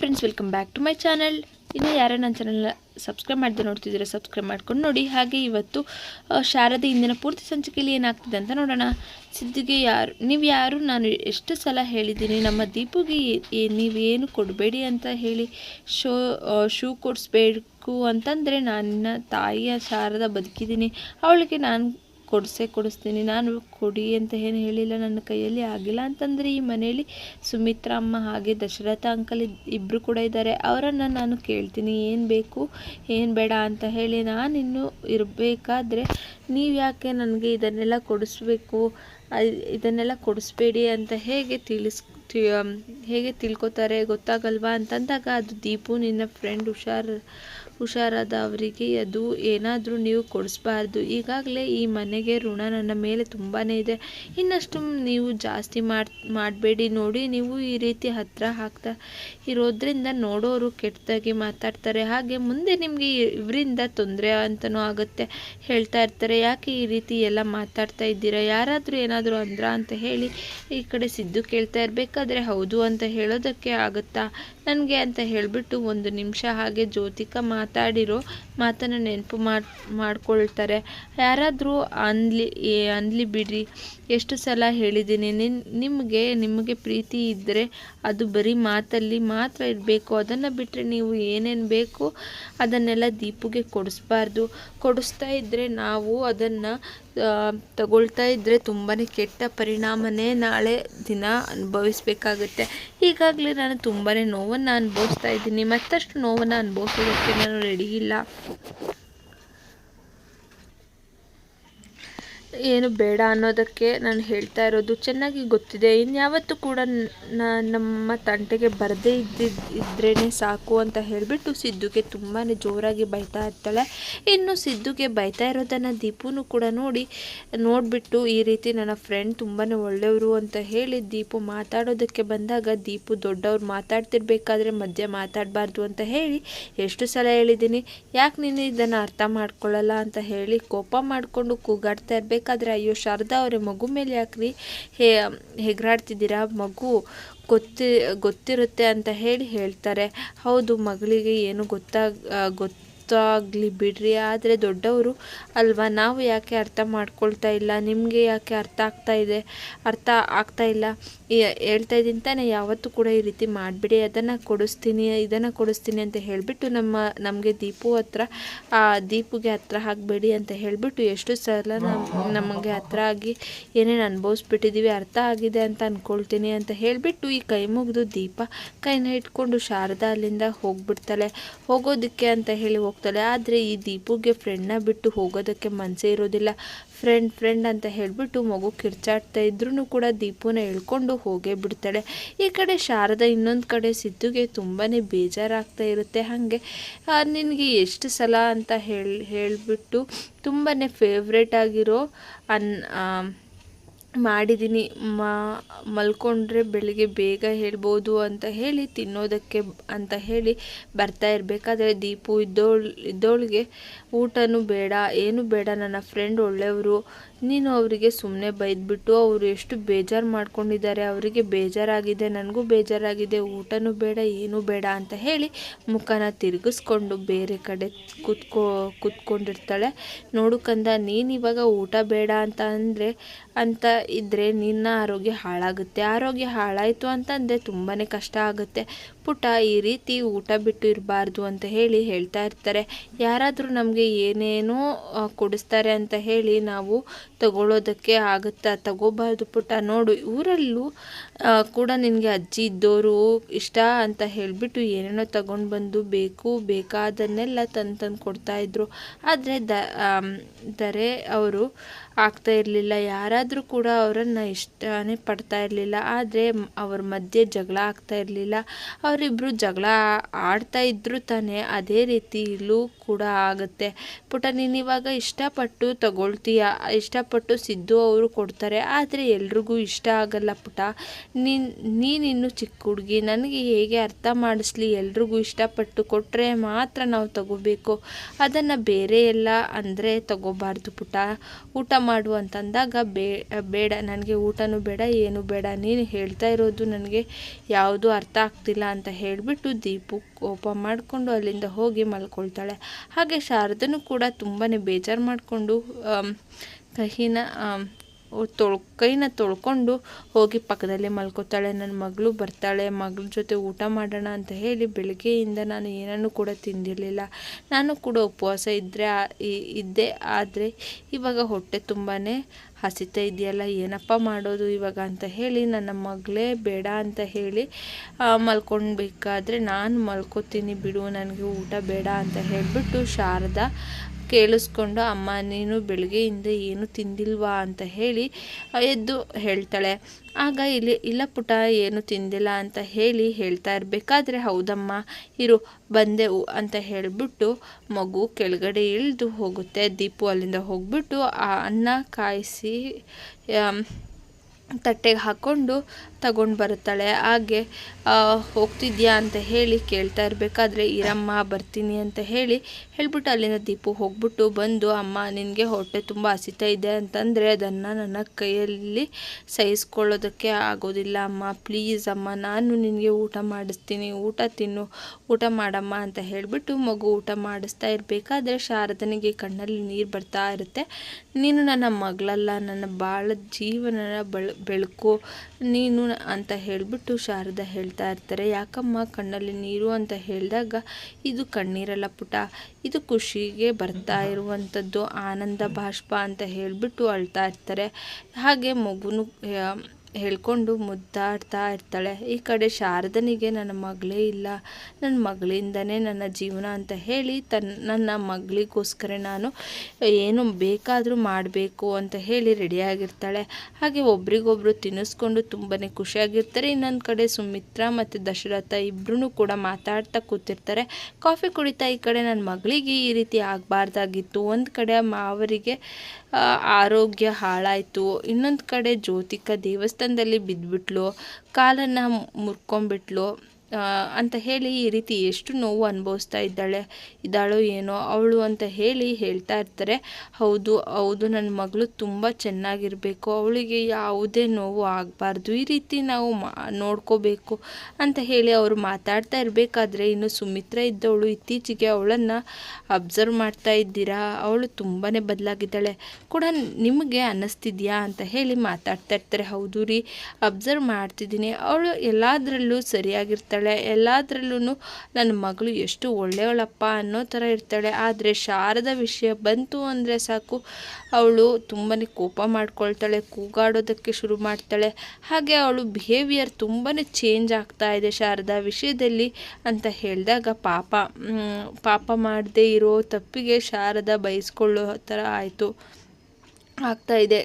Friends welcome back to my channel ಇನ್ನು ಯಾರು ನನ್ನ ಚಾನಲ್ನ ಸಬ್ಸ್ಕ್ರೈಬ್ ಮಾಡದೆ ನೋಡ್ತಿದ್ದೀರಾ ಸಬ್ಸ್ಕ್ರೈಬ್ ಮಾಡ್ಕೊಂಡು ನೋಡಿ. ಹಾಗೆ ಇವತ್ತು ಶಾರದೆ ಇಂದಿನ ಪೂರ್ತಿ ಸಂಚಿಕೆಯಲ್ಲಿ ಏನಾಗ್ತಿದೆ ಅಂತ ನೋಡೋಣ. ಸಿದ್ಧಿಗೆ ಯಾರು, ನೀವು ಯಾರು? ನಾನು ಎಷ್ಟು ಸಲ ಹೇಳಿದ್ದೀನಿ, ನಮ್ಮ ದೀಪುಗೆ ನೀವೇನು ಕೊಡಬೇಡಿ ಅಂತ ಹೇಳಿ ಶೋ ಶೂ ಕೊಡಿಸ್ಬೇಕು ಅಂತಂದರೆ ನನ್ನ ತಾಯಿಯ ಶಾರದ ಬದುಕಿದ್ದೀನಿ. ಅವಳಿಗೆ ನಾನು ಕೊಡಿಸೇ, ಕೊಡಿಸ್ತೀನಿ. ನಾನು ಕೊಡಿ ಅಂತ ಏನು ಹೇಳಿಲ್ಲ. ನನ್ನ ಕೈಯಲ್ಲಿ ಆಗಿಲ್ಲ ಅಂತಂದರೆ ಈ ಮನೆಯಲ್ಲಿ ಸುಮಿತ್ರಾ ಅಮ್ಮ ಹಾಗೆ ದಶರಥ ಅಂಕಲ್ ಇಬ್ಬರು ಕೂಡ ಇದ್ದಾರೆ. ಅವರನ್ನು ನಾನು ಕೇಳ್ತೀನಿ. ಏನು ಬೇಕು, ಏನು ಬೇಡ ಅಂತ ಹೇಳಿ ನಾನಿನ್ನು ಇರಬೇಕಾದ್ರೆ ನೀವು ಯಾಕೆ ನನಗೆ ಇದನ್ನೆಲ್ಲ ಕೊಡಿಸ್ಬೇಕು? ಇದನ್ನೆಲ್ಲ ಕೊಡಿಸ್ಬೇಡಿ ಅಂತ ಹೇಗೆ ತಿಳಿಸ್ ಹೇಗೆ ತಿಳ್ಕೊತಾರೆ ಗೊತ್ತಾಗಲ್ವಾ ಅಂತಂದಾಗ ಅದು ದೀಪು ನಿನ್ನ ಫ್ರೆಂಡ್ ಹುಷಾರ್ ಹುಷಾರಾದ ಅವರಿಗೆ ಅದು ಏನಾದರೂ ನೀವು ಕೊಡಿಸ್ಬಾರ್ದು. ಈಗಾಗಲೇ ಈ ಮನೆಗೆ ಋಣ ನನ್ನ ಮೇಲೆ ತುಂಬಾ ಇದೆ. ಇನ್ನಷ್ಟು ನೀವು ಜಾಸ್ತಿ ಮಾಡಿ, ಮಾಡಬೇಡಿ ನೋಡಿ. ನೀವು ಈ ರೀತಿ ಹತ್ತಿರ ಹಾಕ್ತಾ ಇರೋದ್ರಿಂದ ನೋಡೋರು ಕೆಟ್ಟದಾಗಿ ಮಾತಾಡ್ತಾರೆ. ಹಾಗೆ ಮುಂದೆ ನಿಮಗೆ ಇವರಿಂದ ತೊಂದರೆ ಅಂತಲೂ ಆಗುತ್ತೆ. ಹೇಳ್ತಾ ಇರ್ತಾರೆ. ಯಾಕೆ ಈ ರೀತಿ ಎಲ್ಲ ಮಾತಾಡ್ತಾ ಇದ್ದೀರಾ? ಯಾರಾದರೂ ಏನಾದರೂ ಅಂದ್ರ ಅಂತ ಹೇಳಿ ಈ ಕಡೆ ಸಿದ್ದು ಕೇಳ್ತಾ ಇರಬೇಕಾದ್ರೆ ಹೌದು ಅಂತ ಹೇಳೋದಕ್ಕೆ ಆಗುತ್ತಾ? ನನಗೆ ಅಂತ ಹೇಳಿಬಿಟ್ಟು ಒಂದು ನಿಮಿಷ ಹಾಗೆ ಜ್ಯೋತಿಕಾ ಮಾತಾಡಿರೋ ಮಾತನ್ನು ನೆನಪು ಮಾಡಿ, ಮಾಡ್ಕೊಳ್ತಾರೆ. ಯಾರಾದರೂ ಅನ್ಲಿ ಅನ್ಲಿ ಬಿಡ್ರಿ, ಎಷ್ಟು ಸಲ ಹೇಳಿದ್ದೀನಿ. ನಿನ್, ನಿಮಗೆ ನಿಮಗೆ ಪ್ರೀತಿ ಇದ್ದರೆ ಅದು ಬರೀ ಮಾತಲ್ಲಿ ಮಾತ್ರ ಇರಬೇಕು. ಅದನ್ನು ಬಿಟ್ಟರೆ ನೀವು ಏನೇನು ಬೇಕು ಅದನ್ನೆಲ್ಲ ದೀಪುಗೆ ಕೊಡಿಸ್ಬಾರ್ದು. ಕೊಡಿಸ್ತಾ ಇದ್ದರೆ ನಾವು ಅದನ್ನು ತಗೊಳ್ತಾ ಇದ್ದರೆ ತುಂಬಾ ಕೆಟ್ಟ ಪರಿಣಾಮನೇ ನಾಳೆ ದಿನ ಅನುಭವಿಸ್ಬೇಕಾಗುತ್ತೆ. ಈಗಾಗಲೇ ನಾನು ತುಂಬಾ ನೋವನ್ನು ಅನುಭವಿಸ್ತಾ ಇದ್ದೀನಿ. ಮತ್ತಷ್ಟು ನೋವನ್ನು ಅನುಭವಿಸೋದಕ್ಕೆ ನಾನು ರೆಡಿ ಇಲ್ಲ. ಏನು ಬೇಡ ಅನ್ನೋದಕ್ಕೆ ನಾನು ಹೇಳ್ತಾ ಇರೋದು. ಚೆನ್ನಾಗಿ ಗೊತ್ತಿದೆ. ಇನ್ಯಾವತ್ತೂ ಕೂಡ ನಮ್ಮ ತಂಟೆಗೆ ಬರದೇ ಇದ್ದಿದ್ದು ಸಾಕು ಅಂತ ಹೇಳಿಬಿಟ್ಟು ಸಿದ್ದುಗೆ ತುಂಬಾ ಜೋರಾಗಿ ಬೈತಾ ಇರ್ತಾಳೆ. ಇನ್ನು ಸಿದ್ದುಗೆ ಬೈತಾ ಇರೋದನ್ನು ದೀಪುನು ಕೂಡ ನೋಡಿ, ನೋಡಿಬಿಟ್ಟು ಈ ರೀತಿ ನನ್ನ ಫ್ರೆಂಡ್ ತುಂಬಾ ಒಳ್ಳೆಯವರು ಅಂತ ಹೇಳಿ ದೀಪು ಮಾತಾಡೋದಕ್ಕೆ ಬಂದಾಗ ದೀಪು ದೊಡ್ಡವ್ರು ಮಾತಾಡ್ತಿರ್ಬೇಕಾದ್ರೆ ಮಧ್ಯೆ ಮಾತಾಡಬಾರ್ದು ಅಂತ ಹೇಳಿ ಎಷ್ಟು ಸಲ ಹೇಳಿದ್ದೀನಿ, ಯಾಕೆ ನೀನು ಇದನ್ನು ಅರ್ಥ ಮಾಡ್ಕೊಳ್ಳಲ್ಲ ಅಂತ ಹೇಳಿ ಕೋಪ ಮಾಡಿಕೊಂಡು ಕೂಗಾಡ್ತಾ ಇರಬೇಕಾದ್ರೆ ಅಯ್ಯೋ, ಶಾರದಾ ಅವರೇ, ಮಗು ಮೇಲೆ ಯಾಕ್ರಿ ಹೇ, ಹೆಗರಾಡ್ತಿದ್ದೀರಾ? ಮಗು ಗೊತ್ತಿ, ಗೊತ್ತಿರುತ್ತೆ ಅಂತ ಹೇಳಿ ಹೇಳ್ತಾರೆ. ಹೌದು, ಮಗಳಿಗೆ ಏನು ಗೊತ್ತಾಗ ಗೊತ್ತಾಗಲಿ ಬಿಡ್ರಿ, ಆದರೆ ದೊಡ್ಡವರು ಅಲ್ವಾ? ನಾವು ಯಾಕೆ ಅರ್ಥ ಮಾಡ್ಕೊಳ್ತಾ ಇಲ್ಲ? ನಿಮಗೆ ಯಾಕೆ ಅರ್ಥ ಆಗ್ತಾ ಇದೆ? ಅರ್ಥ ಆಗ್ತಾ ಇಲ್ಲ. ಹೇಳ್ತಾ ಇದ್ದೀನಿ ತಾನೇ, ಯಾವತ್ತೂ ಕೂಡ ಈ ರೀತಿ ಮಾಡಿಬಿಡಿ. ಅದನ್ನು ಕೊಡಿಸ್ತೀನಿ, ಇದನ್ನು ಕೊಡಿಸ್ತೀನಿ ಅಂತ ಹೇಳಿಬಿಟ್ಟು ನಮ್ಮ, ನಮಗೆ ದೀಪು ಹತ್ರ ದೀಪುಗೆ ಹತ್ರ ಆಗಬೇಡಿ ಅಂತ ಹೇಳಿಬಿಟ್ಟು ಎಷ್ಟು ಸಲ ನಮ್- ನಮಗೆ ಹತ್ರ ಆಗಿ ಏನೇನು ಅನುಭವಿಸ್ಬಿಟ್ಟಿದ್ದೀವಿ ಅರ್ಥ ಆಗಿದೆ ಅಂತ ಅಂದ್ಕೊಳ್ತೀನಿ ಅಂತ ಹೇಳಿಬಿಟ್ಟು ಈ ಕೈ ಮುಗಿದು ದೀಪ ಕೈನ ಇಟ್ಕೊಂಡು ಶಾರದಾ ಅಲ್ಲಿಂದ ಹೋಗ್ಬಿಡ್ತಾಳೆ. ಹೋಗೋದಕ್ಕೆ ಅಂತ ಹೇಳಿ ಹೋಗ್ತಾಳೆ, ಆದರೆ ಈ ದೀಪುಗೆ ಫ್ರೆಂಡ್ನ ಬಿಟ್ಟು ಹೋಗೋದಕ್ಕೆ ಮನಸ್ಸೇ ಇರೋದಿಲ್ಲ. ಫ್ರೆಂಡ್ ಫ್ರೆಂಡ್ ಅಂತ ಹೇಳಿಬಿಟ್ಟು ಮಗು ಕಿರ್ಚಾಡ್ತಾ ಇದ್ರೂ ಕೂಡ ದೀಪುನ ಎಳ್ಕೊಂಡು ಹೋಗೇ ಬಿಡ್ತಾಳೆ. ಈ ಕಡೆ ಶಾರದಾ ಇನ್ನೊಂದು ಕಡೆ ಸಿದ್ದುಗೆ ತುಂಬಾ ಬೇಜಾರಾಗ್ತಾ ಇರುತ್ತೆ ಹಾಗೆ. ನಿನಗೆ ಎಷ್ಟು ಸಲ ಅಂತ ಹೇಳಿ, ಹೇಳಿಬಿಟ್ಟು ತುಂಬಾ ಫೇವ್ರೇಟ್ ಆಗಿರೋ ಅನ್ ಮಾಡಿದ್ದೀನಿ ಮಾ, ಮಲ್ಕೊಂಡ್ರೆ ಬೆಳಿಗ್ಗೆ ಬೇಗ ಹೇಳ್ಬೋದು ಅಂತ ಹೇಳಿ, ತಿನ್ನೋದಕ್ಕೆ ಅಂತ ಹೇಳಿ ಬರ್ತಾ ಇರಬೇಕಾದ್ರೆ ದೀಪು ಇದ್ದೋಳು, ಇದ್ದೋಳಿಗೆ ಊಟನೂ ಬೇಡ, ಏನೂ ಬೇಡ. ನನ್ನ ಫ್ರೆಂಡ್ ಒಳ್ಳೆಯವರು ನೀನು ಅವರಿಗೆ ಸುಮ್ಮನೆ ಬೈದ್ಬಿಟ್ಟು ಅವರು ಎಷ್ಟು ಬೇಜಾರು ಮಾಡ್ಕೊಂಡಿದ್ದಾರೆ, ಅವರಿಗೆ ಬೇಜಾರಾಗಿದೆ, ನನಗೂ ಬೇಜಾರಾಗಿದೆ, ಊಟನೂ ಬೇಡ, ಏನೂ ಬೇಡ ಅಂತ ಹೇಳಿ ಮುಖನ ತಿರುಗಿಸ್ಕೊಂಡು ಬೇರೆ ಕಡೆ ಕೂತ್ಕೋ, ಕೂತ್ಕೊಂಡಿರ್ತಾಳೆ. ನೋಡು ಕಂದ, ನೀನು ಊಟ ಬೇಡ ಅಂತ ಅಂದರೆ, ಅಂತ ಇದ್ದರೆ ನಿನ್ನ ಆರೋಗ್ಯ ಹಾಳಾಗುತ್ತೆ. ಆರೋಗ್ಯ ಹಾಳಾಯಿತು ಅಂತಂದರೆ ತುಂಬಾ ಕಷ್ಟ ಆಗುತ್ತೆ. ಪುಟ್ಟ ಈ ರೀತಿ ಊಟ ಬಿಟ್ಟು ಇರಬಾರ್ದು ಅಂತ ಹೇಳಿ ಹೇಳ್ತಾ ಇರ್ತಾರೆ. ಯಾರಾದರೂ ನಮಗೆ ಏನೇನೋ ಕೊಡಿಸ್ತಾರೆ ಅಂತ ಹೇಳಿ ನಾವು ತಗೊಳ್ಳೋದಕ್ಕೆ ಆಗುತ್ತಾ? ತಗೋಬಾರ್ದು ಪುಟ ನೋಡು, ಊರಲ್ಲೂ ಕೂಡ ನಿನಗೆ ಅಜ್ಜಿ ಇದ್ದವರು ಇಷ್ಟ ಅಂತ ಹೇಳಿಬಿಟ್ಟು ಏನೇನೋ ತಗೊಂಡು ಬಂದು ಬೇಕು, ಬೇಕಾದನ್ನೆಲ್ಲ ತಂದು ತಂದು ಕೊಡ್ತಾಯಿದ್ರು ಆದರೆ ದ ದರೆ ಅವರು ಆಗ್ತಾ ಇರಲಿಲ್ಲ. ಯಾರಾದರೂ ಕೂಡ ಅವರನ್ನು ಇಷ್ಟನೇ ಪಡ್ತಾ ಇರಲಿಲ್ಲ. ಆದರೆ ಅವ್ರ ಮಧ್ಯೆ ಜಗಳ ಆಗ್ತಾ ಇರಲಿಲ್ಲ. ಅವರಿಬ್ಬರು ಜಗಳ ಆಡ್ತಾ ಇದ್ದರೂ ತಾನೇ ಅದೇ ರೀತಿ ಕೂಡ ಆಗುತ್ತೆ. ಪುಟ, ನೀನು ಇವಾಗ ಇಷ್ಟಪಟ್ಟು ತಗೊಳ್ತೀಯ? ಇಷ್ಟಪಟ್ಟು ಸಿದ್ದು ಅವರು ಕೊಡ್ತಾರೆ. ಆದರೆ ಎಲ್ರಿಗೂ ಇಷ್ಟ ಆಗಲ್ಲ ಪುಟ. ನೀನು ನೀನಿನ್ನು ಚಿಕ್ಕ ಹುಡುಗಿ. ನನಗೆ ಹೇಗೆ ಅರ್ಥ ಮಾಡಿಸ್ಲಿ? ಎಲ್ರಿಗೂ ಇಷ್ಟಪಟ್ಟು ಕೊಟ್ಟರೆ ಮಾತ್ರ ನಾವು ತಗೋಬೇಕು. ಅದನ್ನು ಬೇರೆ ಎಲ್ಲ ಅಂದರೆ ತಗೋಬಾರ್ದು ಪುಟ. ಊಟ ಮಾಡು ಅಂತಂದಾಗ ಬೇಡ, ನನಗೆ ಊಟನೂ ಬೇಡ, ಏನು ಬೇಡ, ನೀನು ಹೇಳ್ತಾ ಇರೋದು ನನಗೆ ಯಾವುದು ಅರ್ಥ ಆಗ್ತಿಲ್ಲ ಅಂತ ಹೇಳಿಬಿಟ್ಟು ದೀಪು ಕೋಪ ಮಾಡಿಕೊಂಡು ಅಲ್ಲಿಂದ ಹೋಗಿ ಮಲ್ಕೊಳ್ತಾಳೆ. ಹಾಗೆ ಶಾರದನು ಕೂಡ ತುಂಬಾ ಬೇಜಾರು ಮಾಡಿಕೊಂಡು ಕಹಿನ ತೊಳ್, ಕೈನ ತೊಳ್ಕೊಂಡು ಹೋಗಿ ಪಕ್ಕದಲ್ಲೇ ಮಲ್ಕೋತಾಳೆ. ನನ್ನ ಮಗಳು ಬರ್ತಾಳೆ, ಮಗಳ ಜೊತೆ ಊಟ ಮಾಡೋಣ ಅಂತ ಹೇಳಿ ಬೆಳಗ್ಗೆಯಿಂದ ನಾನು ಏನನ್ನು ಕೂಡ ತಿಂದಿರಲಿಲ್ಲ. ನಾನು ಕೂಡ ಉಪವಾಸ ಇದ್ದರೆ ಇದ್ದೆ. ಆದರೆ ಇವಾಗ ಹೊಟ್ಟೆ ತುಂಬಾ ಹಸಿತಾ ಇದೆಯಲ್ಲ, ಏನಪ್ಪ ಮಾಡೋದು ಇವಾಗ ಅಂತ ಹೇಳಿ ನನ್ನ ಮಗಳೇ ಬೇಡ ಅಂತ ಹೇಳಿ ಮಲ್ಕೊಳ್ಬೇಕಾದ್ರೆ ನಾನು ಮಲ್ಕೋತೀನಿ ಬಿಡು, ನನಗೆ ಊಟ ಬೇಡ ಅಂತ ಹೇಳಿಬಿಟ್ಟು ಶಾರದಾ ಕೇಳಿಸ್ಕೊಂಡು, ಅಮ್ಮ, ನೀನು ಬೆಳಗ್ಗೆಯಿಂದ ಏನು ತಿಂದಿಲ್ವಾ? ಅಂತ ಹೇಳಿ ಎದ್ದು ಹೇಳ್ತಾಳೆ. ಆಗ ಇಲ್ಲಿ, ಇಲ್ಲ ಪುಟ, ಏನು ತಿಂದಿಲ್ಲ ಅಂತ ಹೇಳಿ ಹೇಳ್ತಾ ಇರಬೇಕಾದ್ರೆ ಹೌದಮ್ಮ, ಇರು ಬಂದೆವು ಅಂತ ಹೇಳಿಬಿಟ್ಟು ಮಗು ಕೆಳಗಡೆ ಇಳಿದು ಹೋಗುತ್ತೆ. ದೀಪು ಅಲ್ಲಿಂದ ಹೋಗ್ಬಿಟ್ಟು ಆ ಅನ್ನ ಕಾಯಿಸಿ ತಟ್ಟೆಗೆ ಹಾಕ್ಕೊಂಡು ತಗೊಂಡು ಬರುತ್ತಾಳೆ. ಹಾಗೆ ಹೋಗ್ತಿದ್ಯಾ ಅಂತ ಹೇಳಿ ಕೇಳ್ತಾ ಇರಬೇಕಾದ್ರೆ, ಇರಮ್ಮ, ಬರ್ತೀನಿ ಅಂತ ಹೇಳಿ ಹೇಳ್ಬಿಟ್ಟು ಅಲ್ಲಿಂದ ದೀಪು ಹೋಗ್ಬಿಟ್ಟು ಬಂದು, ಅಮ್ಮ, ನಿನಗೆ ಹೊಟ್ಟೆ ತುಂಬ ಹಸಿತಾ ಇದೆ ಅಂತಂದರೆ ಅದನ್ನು ನನ್ನ ಕೈಯಲ್ಲಿ ಸಹಿಸ್ಕೊಳ್ಳೋದಕ್ಕೆ ಆಗೋದಿಲ್ಲ. ಅಮ್ಮ, ಪ್ಲೀಸ್ ಅಮ್ಮ, ನಾನು ನಿನಗೆ ಊಟ ಮಾಡಿಸ್ತೀನಿ. ಊಟ ತಿನ್ನು. ಊಟ ಮಾಡಮ್ಮ ಅಂತ ಹೇಳಿಬಿಟ್ಟು ಮಗು ಊಟ ಮಾಡಿಸ್ತಾ ಇರಬೇಕಾದ್ರೆ ಶಾರದನಿಗೆ ಕಣ್ಣಲ್ಲಿ ನೀರು ಬರ್ತಾ ಇರುತ್ತೆ. ನೀನು ನನ್ನ ಮಗಳಲ್ಲ. ನನ್ನ ಬಾಳ ಜೀವನ ಬೆಳ್ ಬೆಳಕು ನೀನು ಅಂತ ಹೇಳಿಬಿಟ್ಟು ಶಾರದಾ ಹೇಳ್ತಾ ಇರ್ತಾರೆ. ಯಾಕಮ್ಮ ಕಣ್ಣಲ್ಲಿ ನೀರು ಅಂತ ಹೇಳಿದಾಗ, ಇದು ಕಣ್ಣೀರಲ್ಲ ಪುಟ. ಇದು ಖುಷಿಗೆ ಬರ್ತಾ ಇರುವಂಥದ್ದು, ಆನಂದ ಬಾಷ್ಪ ಅಂತ ಹೇಳಿಬಿಟ್ಟು ಅಳ್ತಾ ಇರ್ತಾರೆ. ಹಾಗೆ ಮಗುನು ಹೇಳ್ಕೊಂಡು ಮುದ್ದಾಡ್ತಾ ಇರ್ತಾಳೆ. ಈ ಕಡೆ ಶಾರದನಿಗೆ, ನನ್ನ ಮಗಳೇ ಇಲ್ಲ. ನನ್ನ ಮಗಳಿಂದನೇ ನನ್ನ ಜೀವನ ಅಂತ ಹೇಳಿ ತನ್ನ ನನ್ನ ಮಗಳಿಗೋಸ್ಕರ ನಾನು ಏನು ಬೇಕಾದರೂ ಮಾಡಬೇಕು ಅಂತ ಹೇಳಿ ರೆಡಿಯಾಗಿರ್ತಾಳೆ. ಹಾಗೆ ಒಬ್ರಿಗೊಬ್ರು ತಿನ್ನಿಸ್ಕೊಂಡು ತುಂಬಾ ಖುಷಿಯಾಗಿರ್ತಾರೆ. ಇನ್ನೊಂದು ಕಡೆ ಸುಮಿತ್ರಾ ಮತ್ತು ದಶರಥ ಇಬ್ಬರೂ ಕೂಡ ಮಾತಾಡ್ತಾ ಕೂತಿರ್ತಾರೆ. ಕಾಫಿ ಕುಡಿತಾ ಈ ಕಡೆ ನನ್ನ ಮಗಳಿಗೆ ಈ ರೀತಿ ಆಗಬಾರ್ದಾಗಿತ್ತು. ಒಂದು ಕಡೆ ಮಾವರಿಗೆ ಆರೋಗ್ಯ ಹಾಳಾಯಿತು. ಇನ್ನೊಂದು ಕಡೆ ಜ್ಯೋತಿಕ ದೇವಸ್ಥಾನದಲ್ಲಿ ಬಿದ್ದುಬಿಟ್ಲು ಕಾಲನ್ನು ಮುರ್ಕೊಂಬಿಟ್ಲು ಆ, ಅಂತ ಹೇಳಿ ಈ ರೀತಿ ಎಷ್ಟು ನೋವು ಅನುಭವಿಸ್ತಾ ಇದ್ದಾಳೆ, ಇದ್ದಾಳೋ ಏನೋ ಅವಳು ಅಂತ ಹೇಳಿ ಹೇಳ್ತಾ ಇರ್ತಾರೆ. ಹೌದು ಹೌದು, ನನ್ನ ಮಗಳು ತುಂಬ ಚೆನ್ನಾಗಿರಬೇಕು, ಅವಳಿಗೆ ಯಾವುದೇ ನೋವು ಆಗಬಾರ್ದು, ಈ ರೀತಿ ನಾವು ಮಾ, ನೋಡ್ಕೋಬೇಕು ಅಂತ ಹೇಳಿ ಅವರು ಮಾತಾಡ್ತಾ ಇರಬೇಕಾದ್ರೆ ಇನ್ನು ಸುಮಿತ್ರ ಇದ್ದವಳು ಇತ್ತೀಚೆಗೆ ಅವಳನ್ನು ಅಬ್ಸರ್ವ್ ಮಾಡ್ತಾ ಇದ್ದೀರಾ, ಅವಳು ತುಂಬಾ ಬದಲಾಗಿದ್ದಾಳೆ, ಕೂಡ ನಿಮಗೆ ಅನ್ನಿಸ್ತಿದ್ಯಾ ಅಂತ ಹೇಳಿ ಮಾತಾಡ್ತಾ ಇರ್ತಾರೆ. ಹೌದು ರೀ, ಅಬ್ಸರ್ವ್ ಮಾಡ್ತಿದ್ದೀನಿ, ಅವಳು ಎಲ್ಲದರಲ್ಲೂ ಸರಿಯಾಗಿರ್ತಾಳೆ. ಎಲ್ಲದರಲ್ಲೂ ನನ್ನ ಮಗಳು ಎಷ್ಟು ಒಳ್ಳೆಯವಳಪ್ಪ ಅನ್ನೋ ಥರ ಇರ್ತಾಳೆ. ಆದರೆ ಶಾರದ ವಿಷಯ ಬಂತು ಅಂದರೆ ಸಾಕು, ಅವಳು ತುಂಬಾ ಕೋಪ ಮಾಡ್ಕೊಳ್ತಾಳೆ, ಕೂಗಾಡೋದಕ್ಕೆ ಶುರು ಮಾಡ್ತಾಳೆ. ಹಾಗೆ ಅವಳು ಬಿಹೇವಿಯರ್ ತುಂಬಾ ಚೇಂಜ್ ಆಗ್ತಾ ಇದೆ ಶಾರದಾ ವಿಷಯದಲ್ಲಿ ಅಂತ ಹೇಳಿದಾಗ ಪಾಪ. ಪಾಪ ಮಾಡದೇ ಇರೋ ತಪ್ಪಿಗೆ ಶಾರದ ಬಯಸ್ಕೊಳ್ಳೋ ಥರ ಆಯಿತು. ಆಗ್ತಾ ಇದೆ.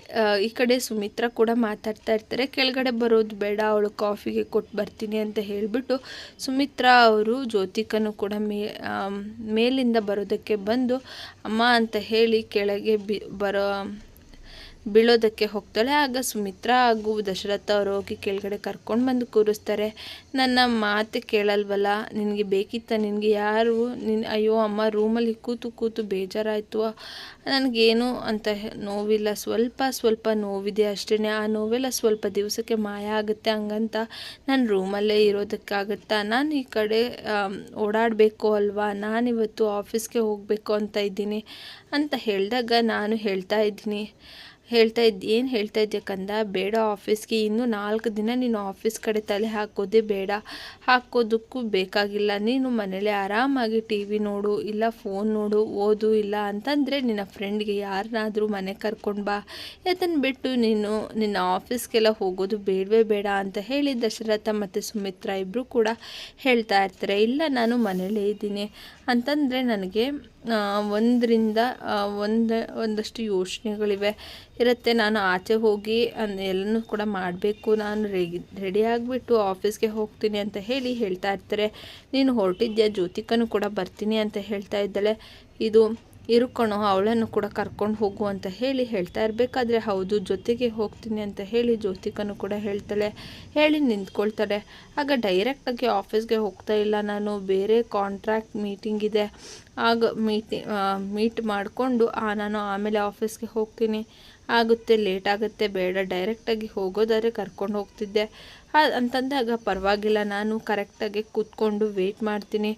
ಈ ಕಡೆ ಸುಮಿತ್ರ ಕೂಡ ಮಾತಾಡ್ತಾ ಇರ್ತಾರೆ. ಕೆಳಗಡೆ ಬರೋದು ಬೇಡ, ಅವಳು ಕಾಫಿಗೆ ಕೊಟ್ಟು ಬರ್ತೀನಿ ಅಂತ ಹೇಳಿಬಿಟ್ಟು ಸುಮಿತ್ರ ಅವರು ಜ್ಯೋತಿಕನು ಕೂಡ ಮೇ ಮೇಲಿಂದ ಬರೋದಕ್ಕೆ ಬಂದು, ಅಮ್ಮ ಅಂತ ಹೇಳಿ ಕೆಳಗೆ ಬಿ, ಬರೋ ಬೀಳೋದಕ್ಕೆ ಹೋಗ್ತಾಳೆ. ಆಗ ಸುಮಿತ್ರ ಹಾಗೂ ದಶರಥ ಅವರು ಹೋಗಿ ಕೆಳಗಡೆ ಕರ್ಕೊಂಡು ಬಂದು ಕೂರಿಸ್ತಾರೆ. ನನ್ನ ಮಾತು ಕೇಳಲ್ವಲ್ಲ? ನಿನಗೆ ಬೇಕಿತ್ತ ನಿನಗೆ ಯಾರು? ನಿನ್ ಅಯ್ಯೋ ಅಮ್ಮ, ರೂಮಲ್ಲಿ ಕೂತು ಕೂತು ಬೇಜಾರಾಯಿತು. ನನಗೇನು ಅಂತ ನೋವಿಲ್ಲ. ಸ್ವಲ್ಪ ಸ್ವಲ್ಪ ನೋವಿದೆ ಅಷ್ಟೇ ಆ ನೋವೆಲ್ಲ ಸ್ವಲ್ಪ ದಿವಸಕ್ಕೆ ಮಾಯ ಆಗುತ್ತೆ ಹಂಗಂತ ನಾನು ರೂಮಲ್ಲೇ ಇರೋದಕ್ಕಾಗತ್ತಾ? ನಾನು ಈ ಕಡೆ ಓಡಾಡಬೇಕು ಅಲ್ವಾ? ನಾನಿವತ್ತು ಆಫೀಸ್ಗೆ ಹೋಗಬೇಕು ಅಂತ ಇದ್ದೀನಿ ಅಂತ ಹೇಳಿದಾಗ ನಾನು ಹೇಳ್ತಾ ಇದ್ದೀನಿ. ಹೇಳ್ತಾ ಇದ್ದು ಏನು ಹೇಳ್ತಾ ಇದ್ದೆ ಕಂದ? ಬೇಡ ಆಫೀಸ್ಗೆ. ಇನ್ನೂ ನಾಲ್ಕು ದಿನ ನೀನು ಆಫೀಸ್ ಕಡೆ ತಲೆ ಹಾಕೋದೇ ಬೇಡ. ಹಾಕೋದಕ್ಕೂ ಬೇಕಾಗಿಲ್ಲ. ನೀನು ಮನೇಲಿ ಆರಾಮಾಗಿ ಟಿ ವಿ ನೋಡು, ಇಲ್ಲ ಫೋನ್ ನೋಡು, ಓದು, ಇಲ್ಲ ಅಂತಂದರೆ ನಿನ್ನ ಫ್ರೆಂಡ್ಗೆ ಯಾರನ್ನಾದರೂ ಮನೆ ಕರ್ಕೊಂಡು ಬಾ. ಅದನ್ನು ಬಿಟ್ಟು ನೀನು ನಿನ್ನ ಆಫೀಸ್ಗೆಲ್ಲ ಹೋಗೋದು ಬೇಡವೇ ಬೇಡ ಅಂತ ಹೇಳಿ ದಶರಥ ಮತ್ತು ಸುಮಿತ್ರ ಇಬ್ಬರು ಕೂಡ ಹೇಳ್ತಾ ಇರ್ತಾರೆ. ಇಲ್ಲ, ನಾನು ಮನೇಲೇ ಇದ್ದೀನಿ ಅಂತಂದರೆ ನನಗೆ ಒಂದರಿಂದ ಒಂದು, ಒಂದಷ್ಟು ಯೋಚನೆಗಳಿವೆ. ಇರುತ್ತೆ. ನಾನು ಆಚೆ ಹೋಗಿ ಎಲ್ಲನೂ ಕೂಡ ಮಾಡಬೇಕು. ನಾನು ರೆಡಿ ರೆಡಿ ಆಗಿಬಿಟ್ಟು ಆಫೀಸ್ಗೆ ಹೋಗ್ತೀನಿ ಅಂತ ಹೇಳಿ ಹೇಳ್ತಾ ಇರ್ತಾರೆ. ನೀನು ಹೊರಟಿದ್ಯಾ? ಜ್ಯೋತಿಕನು ಕೂಡ ಬರ್ತೀನಿ ಅಂತ ಹೇಳ್ತಾ ಇದ್ದಾಳೆ. ಇದು ಇರುಕಣೋ ಅವಳನ್ನು ಕೂಡ ಕರ್ಕೊಂಡು ಹೋಗು ಅಂತ ಹೇಳಿ ಹೇಳ್ತಾ ಇರಬೇಕಾದ್ರೆ ಹೌದು, ಜೊತೆಗೆ ಹೋಗ್ತೀನಿ ಅಂತ ಹೇಳಿ ಜ್ಯೋತಿಕನು ಕೂಡ ಹೇಳ್ತಾಳೆ. ಹೇಳಿ ನಿಂತ್ಕೊಳ್ತಾರೆ ಆಗ ಡೈರೆಕ್ಟಾಗಿ ಆಫೀಸ್ಗೆ ಹೋಗ್ತಾ ಇಲ್ಲ ನಾನು. ಬೇರೆ ಕಾಂಟ್ರಾಕ್ಟ್ ಮೀಟಿಂಗ್ ಇದೆ. ಆಗ ಮೀಟಿ ಮೀಟ್ ಮಾಡಿಕೊಂಡು ನಾನು ಆಮೇಲೆ ಆಫೀಸ್ಗೆ ಹೋಗ್ತೀನಿ. ಆಗುತ್ತೆ ಲೇಟ್ ಆಗುತ್ತೆ, ಬೇಡ ಡೈರೆಕ್ಟಾಗಿ ಹೋಗೋದಾದ್ರೆ ಕರ್ಕೊಂಡು ಹೋಗ್ತಿದ್ದೆ. ಅಂತಂದಾಗ ಪರವಾಗಿಲ್ಲ, ನಾನು ಕರೆಕ್ಟಾಗಿ ಕೂತ್ಕೊಂಡು ವೆಯ್ಟ್ ಮಾಡ್ತೀನಿ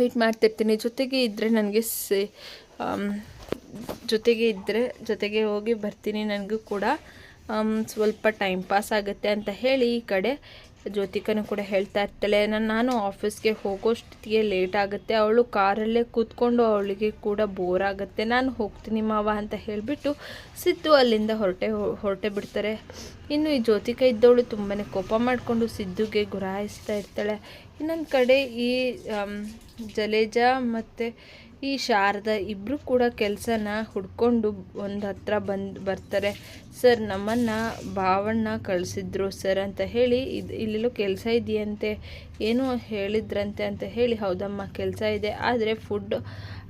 ವೆಯ್ಟ್ ಮಾಡ್ತಿರ್ತೀನಿ. ಜೊತೆಗೆ ಇದ್ದರೆ ನನಗೆ ಸೇ ಜೊತೆಗೆ ಇದ್ದರೆ ಜೊತೆಗೆ ಹೋಗಿ ಬರ್ತೀನಿ ನನಗೂ ಕೂಡ. ಸ್ವಲ್ಪ ಟೈಮ್ ಪಾಸ್ ಆಗುತ್ತೆ ಅಂತ ಹೇಳಿ ಈ ಕಡೆ ಜ್ಯೋತಿಕನೂ ಕೂಡ ಹೇಳ್ತಾ ಇರ್ತಾಳೆ. ನಾನು ಆಫೀಸ್ಗೆ ಹೋಗೋಷ್ಟೊತ್ತಿಗೆ ಲೇಟ್ ಆಗುತ್ತೆ. ಅವಳು ಕಾರಲ್ಲೇ ಕೂತ್ಕೊಂಡು ಅವಳಿಗೆ ಕೂಡ ಬೋರ್ ಆಗುತ್ತೆ. ನಾನು ಹೋಗ್ತೀನಿ ಮಾವ ಅಂತ ಹೇಳಿಬಿಟ್ಟು ಸಿದ್ದು ಅಲ್ಲಿಂದ ಹೊರಟೆ ಹೊರಟೆ ಬಿಡ್ತಾರೆ. ಇನ್ನು ಈ ಜ್ಯೋತಿಕ ಇದ್ದವಳು ತುಂಬಾ ಕೋಪ ಮಾಡಿಕೊಂಡು ಸಿದ್ದುಗೆ ಗುರಾಯಿಸ್ತಾ ಇರ್ತಾಳೆ. ಇನ್ನೊಂದು ಕಡೆ ಈ ಜಲೇಜಾ ಮತ್ತು ಈ ಶಾರದ ಇಬ್ಬರು ಕೂಡ ಕೆಲಸನ ಹುಡ್ಕೊಂಡು ಒಂದು ಹತ್ರ ಬಂದು ಬರ್ತಾರೆ. ಸರ್, ನಮ್ಮನ್ನು ಭಾವಣ್ಣ ಕಳಿಸಿದ್ರು ಸರ್ ಅಂತ ಹೇಳಿ, ಇದು ಇಲ್ಲೆಲ್ಲೋ ಕೆಲಸ ಇದೆಯಂತೆ. ಏನೋ ಹೇಳಿದ್ರಂತೆ ಅಂತ ಹೇಳಿ, ಹೌದಮ್ಮ, ಕೆಲಸ ಇದೆ. ಆದರೆ ಫುಡ್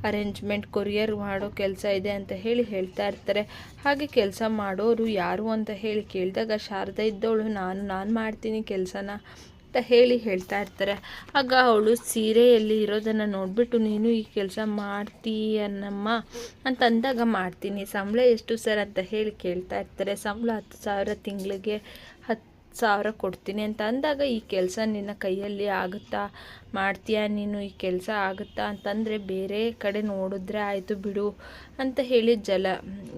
ಅರೇಂಜ್ಮೆಂಟ್, ಕೊರಿಯರ್ ಮಾಡೋ ಕೆಲಸ ಇದೆ ಅಂತ ಹೇಳಿ ಹೇಳ್ತಾ ಇರ್ತಾರೆ. ಹಾಗೆ ಕೆಲಸ ಮಾಡೋರು ಯಾರು? ಅಂತ ಹೇಳಿ ಕೇಳಿದಾಗ, ಶಾರದಾ ಇದ್ದವಳು. ನಾನು ನಾನು ಮಾಡ್ತೀನಿ ಕೆಲಸನ. ಅಂತ ಹೇಳಿ ಹೇಳ್ತಾ ಇರ್ತಾರೆ. ಆಗ ಅವಳು ಸೀರೆಯಲ್ಲಿ ಇರೋದನ್ನು ನೋಡಿಬಿಟ್ಟು, ನೀನು ಈ ಕೆಲಸ ಮಾಡ್ತೀಯನ್ನಮ್ಮ ಅಂತ ಅಂದಾಗ ಮಾಡ್ತೀನಿ. ಸಂಬಳ ಎಷ್ಟು ಸರ್? ಅಂತ ಹೇಳಿ ಕೇಳ್ತಾ ಇರ್ತಾರೆ. ಸಂಬಳ ಹತ್ತು ಸಾವಿರ ತಿಂಗಳಿಗೆ ಸಾವಿರ ಕೊಡ್ತೀನಿ ಅಂತ ಅಂದಾಗ, ಈ ಕೆಲಸ ನಿನ್ನ ಕೈಯಲ್ಲಿ ಆಗುತ್ತಾ? ಮಾಡ್ತೀಯಾ ನೀನು? ಈ ಕೆಲಸ ಆಗುತ್ತಾ? ಅಂತಂದರೆ, ಬೇರೆ ಕಡೆ ನೋಡಿದ್ರೆ ಆಯಿತು ಬಿಡು ಅಂತ ಹೇಳಿ ಜಲ,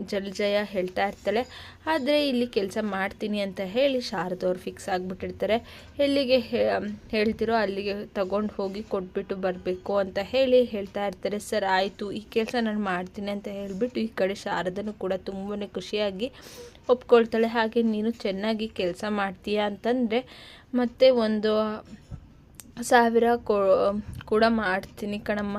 ಜಲಜಯ ಹೇಳ್ತಾ ಇರ್ತಾಳೆ. ಆದರೆ, ಇಲ್ಲಿ ಕೆಲಸ ಮಾಡ್ತೀನಿ ಅಂತ ಹೇಳಿ ಶಾರದವ್ರು ಫಿಕ್ಸ್ ಆಗಿಬಿಟ್ಟಿರ್ತಾರೆ. ಎಲ್ಲಿಗೆ ಹೇಳ್ತಿರೋ ಅಲ್ಲಿಗೆ ತಗೊಂಡು ಹೋಗಿ ಕೊಟ್ಬಿಟ್ಟು ಬರಬೇಕು ಅಂತ ಹೇಳಿ ಹೇಳ್ತಾ ಇರ್ತಾರೆ. ಸರ್, ಆಯಿತು, ಈ ಕೆಲಸ ನಾನು ಮಾಡ್ತೀನಿ ಅಂತ ಹೇಳಿಬಿಟ್ಟು ಈ ಕಡೆ ಶಾರದನು ಕೂಡ ತುಂಬಾ ಖುಷಿಯಾಗಿ ಒಪ್ಕೊಳ್ತಾಳೆ, ಹಾಗೆ ನೀನು ಚೆನ್ನಾಗಿ ಕೆಲಸ ಮಾಡ್ತೀಯ? ಅಂತಂದರೆ, ಮತ್ತೆ ಒಂದು ಸಾವಿರ ಕೊ, ಕೂಡ ಮಾಡ್ತೀನಿ ಕಣಮ್ಮ.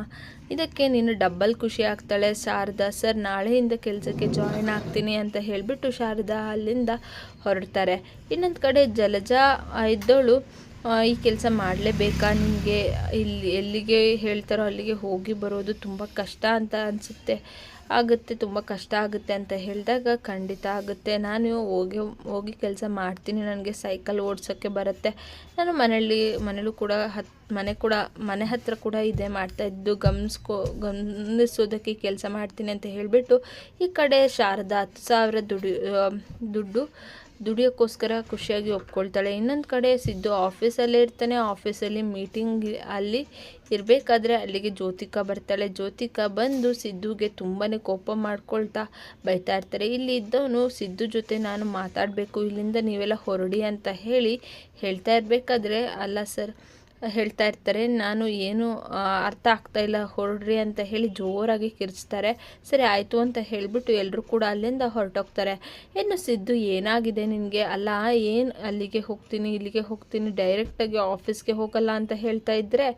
ಇದಕ್ಕೆ ನೀನು ಡಬ್ಬಲ್ ಖುಷಿ ಆಗ್ತಾಳೆ. ಶಾರದಾ ಸರ್, ನಾಳೆಯಿಂದ ಕೆಲಸಕ್ಕೆ ಜಾಯಿನ್ ಆಗ್ತೀನಿ, ಅಂತ ಹೇಳಿಬಿಟ್ಟು ಶಾರದಾ ಅಲ್ಲಿಂದ ಹೊರಡ್ತಾರೆ. ಇನ್ನೊಂದು ಕಡೆ ಜಲಜಾ ಇದ್ದೋಳು ಈ ಕೆಲಸ ಮಾಡಲೇಬೇಕಾ? ನಿಮಗೆ ಇಲ್ಲಿ ಎಲ್ಲಿಗೆ ಹೇಳ್ತಾರೋ ಅಲ್ಲಿಗೆ ಹೋಗಿ ಬರೋದು ತುಂಬ ಕಷ್ಟ ಅಂತ ಅನಿಸುತ್ತೆ. ಆಗುತ್ತೆ, ತುಂಬ ಕಷ್ಟ ಆಗುತ್ತೆ ಅಂತ ಹೇಳಿದಾಗ ಖಂಡಿತ ಆಗುತ್ತೆ. ನಾನು ಹೋಗಿ ಹೋಗಿ ಕೆಲಸ ಮಾಡ್ತೀನಿ. ನನಗೆ ಸೈಕಲ್ ಓಡಿಸೋಕ್ಕೆ ಬರುತ್ತೆ. ನಾನು ಮನೆಯಲ್ಲಿ, ಮನೇಲೂ ಕೂಡ ಹತ್, ಮನೆ ಕೂಡ, ಮನೆ ಹತ್ರ ಕೂಡ ಇದೆ ಮಾಡ್ತಾ ಇದ್ದು ಗಮನಿಸ್ಕೋ, ಗಮನಿಸೋದಕ್ಕೆ ಕೆಲಸ ಮಾಡ್ತೀನಿ ಅಂತ ಹೇಳಿಬಿಟ್ಟು ಈ ಕಡೆ ಶಾರದಾ ಹತ್ತು ಸಾವಿರ ದುಡಿ ದುಡ್ಡು ದುಡಿಯೋಕ್ಕೋಸ್ಕರ ಖುಷಿಯಾಗಿ ಒಪ್ಕೊಳ್ತಾಳೆ. ಇನ್ನೊಂದು ಕಡೆ ಸಿದ್ದು ಆಫೀಸಲ್ಲೇ ಇರ್ತಾನೆ. ಆಫೀಸಲ್ಲಿ ಮೀಟಿಂಗ್ ಅಲ್ಲಿ ಇರಬೇಕಾದ್ರೆ ಅಲ್ಲಿಗೆ ಜ್ಯೋತಿಕಾ ಬರ್ತಾಳೆ. ಜ್ಯೋತಿಕಾ ಬಂದು ಸಿದ್ದುಗೆ ತುಂಬಾ ಕೋಪ ಮಾಡ್ಕೊಳ್ತಾ ಬೈತಾ ಇರ್ತಾರೆ. ಇಲ್ಲಿ ಇದ್ದವನು ಸಿದ್ದು ಜೊತೆ ನಾನು ಮಾತಾಡಬೇಕು. ಇಲ್ಲಿಂದ ನೀವೆಲ್ಲ ಹೊರಡಿ ಅಂತ ಹೇಳಿ ಹೇಳ್ತಾ ಇರಬೇಕಾದ್ರೆ, ಅಲ್ಲ ಸರ್ ಹೇಳ್ತಾ ಇರ್ತಾರೆ, ನಾನು ಏನು ಅರ್ಥ ಆಗ್ತಾ ಇಲ್ಲ, ಹೊರಡ್ರಿ ಅಂತ ಹೇಳಿ ಜೋರಾಗಿ ಕಿರ್ಚ್ತಾರೆ. ಸರಿ, ಆಯಿತು ಅಂತ ಹೇಳಿಬಿಟ್ಟು ಎಲ್ಲರೂ ಕೂಡ ಅಲ್ಲಿಂದ ಹೊರಟೋಗ್ತಾರೆ. ಏನು ಸಿದ್ದು ಏನಾಗಿದೆ ನಿನಗೆ? ಅಲ್ಲ, ಏನು ಅಲ್ಲಿಗೆ ಹೋಗ್ತೀನಿ, ಇಲ್ಲಿಗೆ ಹೋಗ್ತೀನಿ ಡೈರೆಕ್ಟಾಗಿ ಆಫೀಸ್ಗೆ ಹೋಗಲ್ಲ ಅಂತ ಹೇಳ್ತಾ ಇದ್ದರೆ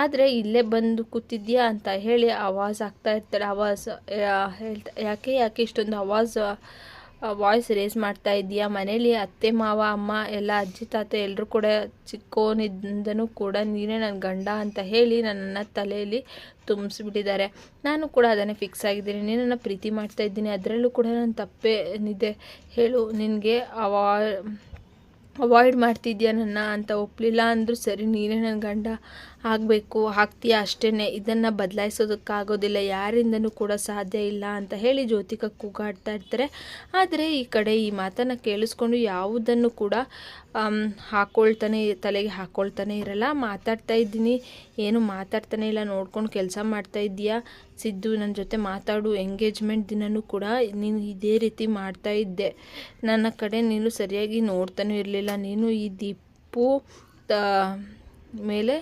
ಆದರೆ ಇಲ್ಲೇ ಬಂದು ಕೂತಿದ್ಯಾ ಅಂತ ಹೇಳಿ ಆವಾಜ್ ಆಗ್ತಾ ಇರ್ತಾರೆ. ಆವಾಜ್ ಹೇಳ್ತಾ, ಯಾಕೆ ಯಾಕೆ ಇಷ್ಟೊಂದು ಆವಾಜ್ ವಾಯ್ಸ್ ರೇಸ್ ಮಾಡ್ತಾ ಇದೆಯಾ ಮನೇಲಿ ಅತ್ತೆ, ಮಾವ, ಅಮ್ಮ, ಎಲ್ಲ ಅಜ್ಜಿ, ತಾತ ಎಲ್ಲರೂ ಕೂಡ ಚಿಕ್ಕೋನಿಂದನೂ ಕೂಡ ನೀನೇ ನನ್ನ ಗಂಡ ಅಂತ ಹೇಳಿ ನನ್ನನ್ನು ತಲೆಯಲ್ಲಿ ತುಂಬಿಸ್ಬಿಟ್ಟಿದ್ದಾರೆ. ನಾನು ಕೂಡ ಅದನ್ನೇ ಫಿಕ್ಸ್ ಆಗಿದ್ದೀನಿ. ನೀನನ್ನು ಪ್ರೀತಿ ಮಾಡ್ತಾ ಇದ್ದೀನಿ. ಅದರಲ್ಲೂ ಕೂಡ ನಾನು ತಪ್ಪೇನಿದೆ ಹೇಳು. ನಿನಗೆ ಅವಾ ಅವಾಯ್ಡ್ ಮಾಡ್ತಿದ್ಯಾ ನನ್ನ ಅಂತ ಒಪ್ಪಲಿಲ್ಲ ಅಂದರೂ ಸರಿ, ನೀನೇ ನನ್ನ ಗಂಡ ಆಗಬೇಕು ಆಗ್ತೀಯಾ ಅಷ್ಟೇ ಇದನ್ನು ಬದಲಾಯಿಸೋದಕ್ಕಾಗೋದಿಲ್ಲ, ಯಾರಿಂದನೂ ಕೂಡ ಸಾಧ್ಯ ಇಲ್ಲ ಅಂತ ಹೇಳಿ ಜ್ಯೋತಿಕ ಕೂಗಾಡ್ತಾ ಇರ್ತಾರೆ. ಆದರೆ ಈ ಕಡೆ ಈ ಮಾತನ್ನು ಕೇಳಿಸ್ಕೊಂಡು ಯಾವುದನ್ನು ಕೂಡ ಹಾಕ್ಕೊಳ್ತಾನೆ ತಲೆಗೆ ಹಾಕ್ಕೊಳ್ತಾನೆ ಇರಲ್ಲ. ಮಾತಾಡ್ತಾ ಇದ್ದೀನಿ. ಏನು ಮಾತಾಡ್ತಾನೆ ಇಲ್ಲ. ನೋಡ್ಕೊಂಡು ಕೆಲಸ ಮಾಡ್ತಾ ಇದ್ದೀಯಾ? ಸಿದ್ದು ನನ್ನ ಜೊತೆ ಮಾತಾಡು. ಎಂಗೇಜ್ಮೆಂಟ್ ದಿನನೂ ಕೂಡ ನೀನು ಇದೇ ರೀತಿ ಮಾಡ್ತಾ ಇದ್ದೆ. ನನ್ನ ಕಡೆ ನೀನು ಸರಿಯಾಗಿ ನೋಡ್ತಾನೂ ಇರಲಿಲ್ಲ. ನೀನು ಈ ದಿಪ್ಪು ಮೇಲೆ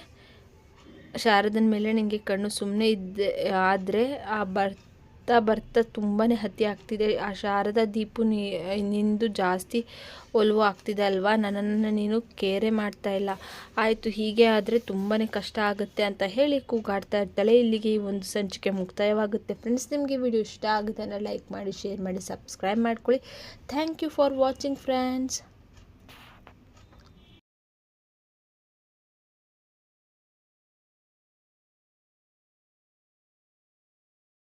ಶಾರದನ ಮೇಲೆ ನಿನಗೆ ಕಣ್ಣು ಸುಮ್ಮನೆ ಇದ್ದೆ, ಆದರೆ ಆ ಬರ್ತಾ ಬರ್ತಾ ತುಂಬಾ ಹತ್ಯೆ ಆಗ್ತಿದೆ. ಆ ಶಾರದ ದೀಪು ನಿಂದು ಜಾಸ್ತಿ ಒಲವು ಆಗ್ತಿದೆ ಅಲ್ವಾ? ನನ್ನನ್ನು ನೀನು ಕೇರೆ ಮಾಡ್ತಾ ಇಲ್ಲ. ಆಯಿತು, ಹೀಗೆ ಆದರೆ ತುಂಬಾ ಕಷ್ಟ ಆಗುತ್ತೆ ಅಂತ ಹೇಳಿ ಕೂಗಾಡ್ತಾ ಇರ್ತಾಳೆ. ಇಲ್ಲಿಗೆ ಈ ಒಂದು ಸಂಚಿಕೆ ಮುಕ್ತಾಯವಾಗುತ್ತೆ. ಫ್ರೆಂಡ್ಸ್ ನಿಮಗೆ ವಿಡಿಯೋ ಇಷ್ಟ ಆಗುತ್ತೆ ಅಂದರೆ ಲೈಕ್ ಮಾಡಿ ಶೇರ್ ಮಾಡಿ ಸಬ್ಸ್ಕ್ರೈಬ್ ಮಾಡ್ಕೊಳ್ಳಿ. Thank you for watching friends